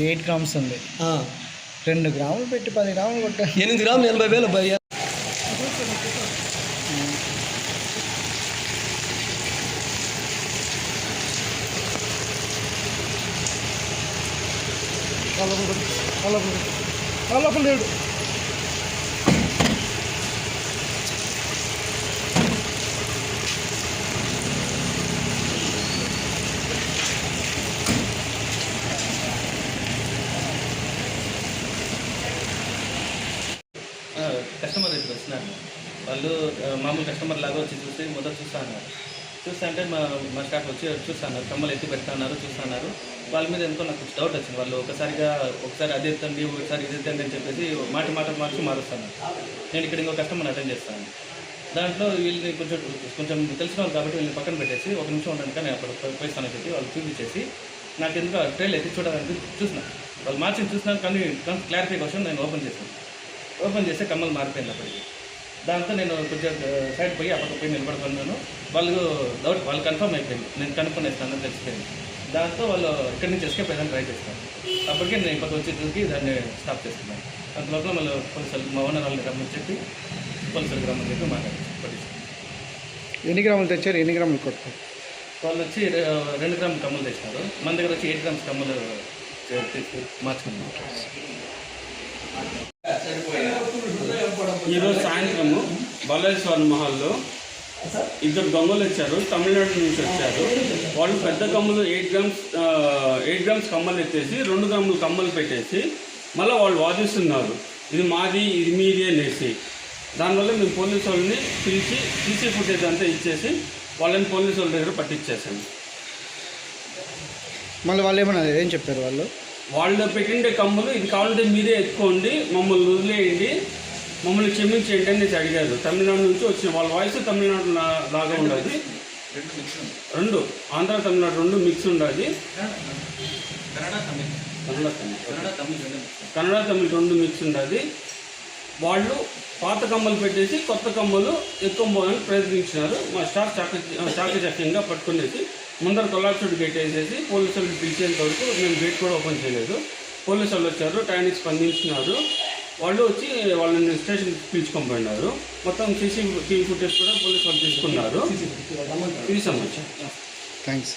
Eight grams ఉంది. రెండు గ్రాములు పెట్టి పది గ్రాములు కొట్ట ఎనిమిది గ్రాములు ఎనభై వేలు భయ్య లోపల లేడు ఆ, కస్టమర్ ఇప్పుడు వచ్చినారు వాళ్ళు మామూలు కస్టమర్ లాగా వచ్చి చూసి మొదట చూస్తా అన్నారు. చూస్తా అంటే మా మా స్టాఫ్ వచ్చి చూస్తున్నారు కమ్మలు ఎత్తి పెడతాన్నారు చూస్తున్నారు చూస్తా అన్నారు. వాళ్ళ మీద ఎంతో నాకు డౌట్ వచ్చింది. వాళ్ళు ఒకసారిగా ఒకసారి అది ఎత్తండి ఒకసారి ఇది ఎత్తండి అని చెప్పేసి మాట మాట మార్చి మారుస్తాను నేను ఇక్కడ ఇంకో కస్టమర్ అటెండ్ చేస్తాను దాంట్లో వీళ్ళని కొంచెం కొంచెం తెలిసిన వాళ్ళు కాబట్టి వీళ్ళని పక్కన పెట్టేసి ఒక నిమిషం ఉండండి నేను అక్కడ పోయిస్తానని చెప్పి వాళ్ళు చూపించేసి నాకు ఎందుకు ట్రైల్ ఎత్తి చూడాలని చూసిన. వాళ్ళు మార్చి చూసినారు కానీ క్లారిఫై కోసం నేను ఓపెన్ చేశాను. ఓపెన్ చేస్తే కమ్మలు మారిపోయింది అప్పటికి. దాంతో నేను కొంచెం సైడ్ పోయి అప్పటికి పోయి నిలబడుకున్నాను. వాళ్ళు డౌట్ వాళ్ళు కన్ఫర్మ్ అయిపోయింది. నేను కనుక్కునేస్తాను తెలిసిపోయింది. దాంతో వాళ్ళు ఇక్కడి నుంచి ఎస్కేప్ అయ్యాలని ట్రై చేస్తాను అప్పటికే నేను ఇప్పుడు వచ్చి దూకి దాన్ని స్టాప్ చేస్తున్నాను. అంత లోపల మళ్ళీ పోలీసులు మా ఓనర్ వాళ్ళని రమ్మని చెప్పి పోలీసులకు రమ్మని చెప్పి మాట్లాడారు ఎన్ని గ్రాములు తెచ్చారు? ఎన్ని గ్రాములు కొట్టారు వాళ్ళు వచ్చి రెండు గ్రాములు కమ్మలు తెచ్చినారు. మన దగ్గర వచ్చి ఎయిట్ గ్రామ్స్ కమ్మలు మార్చుకున్నాం ఈరోజు సాయంత్రము బాలాజీ స్వర్ణ మహల్లో ఇద్దరు దొంగలు వచ్చారు తమిళనాడు నుంచి వచ్చారు. వాళ్ళు పెద్ద కమ్మలు ఎయిట్ గ్రామ్స్ ఎయిట్ గ్రామ్స్ కమ్మలు ఎత్తేసి రెండు గ్రాములు కమ్మలు పెట్టేసి మళ్ళీ వాళ్ళు వాదిస్తున్నారు. ఇది మాది ఇది మీది అనేసి. దానివల్ల మేము పోలీసు వాళ్ళని పిలిచి సీసీ ఫుటేజ్ అంతా ఇచ్చేసి వాళ్ళని పోలీసు వాళ్ళ దగ్గర పట్టించేసాము మళ్ళీ వాళ్ళు ఏమన్నా ఏం చెప్పారు వాళ్ళు? వాళ్ళు పెట్టిండే కమ్ములు ఇది కావాలంటే మీరే ఎత్తుకోండి మమ్మల్ని వదిలేయండి మమ్మల్ని క్షమించేయండి అని అడిగారు. తమిళనాడు నుంచి వచ్చిన వాళ్ళ వాయిస్ తమిళనాడు లాగా ఉండదు రెండు ఆంధ్ర తమిళనాడు రెండు మిక్స్ ఉండదు కన్నడ తమిళ్. రెండు మిక్స్ ఉండదు వాళ్ళు పాత కమ్మలు పెట్టేసి కొత్త కమ్మలు ఎత్తుకోబోదని ప్రయత్నించినారు. మా స్టాఫ్ చాక చాకచక్యంగా పట్టుకునేసి ముందర కొల్లాచుడు గేట్ వేసేసి పోలీసులు పిలిచేంత వరకు మేము గేట్ కూడా ఓపెన్ చేయలేదు. పోలీసు వాళ్ళు వచ్చారు టైంకి స్పందించినారు. వాళ్ళు వచ్చి వాళ్ళని స్టేషన్కి పిలుచుకొని పోయినారు. మొత్తం సీసీ టీవీ ఫుటేజ్ కూడా పోలీసు వాళ్ళు తీసుకున్నారు. తీసాము థ్యాంక్స్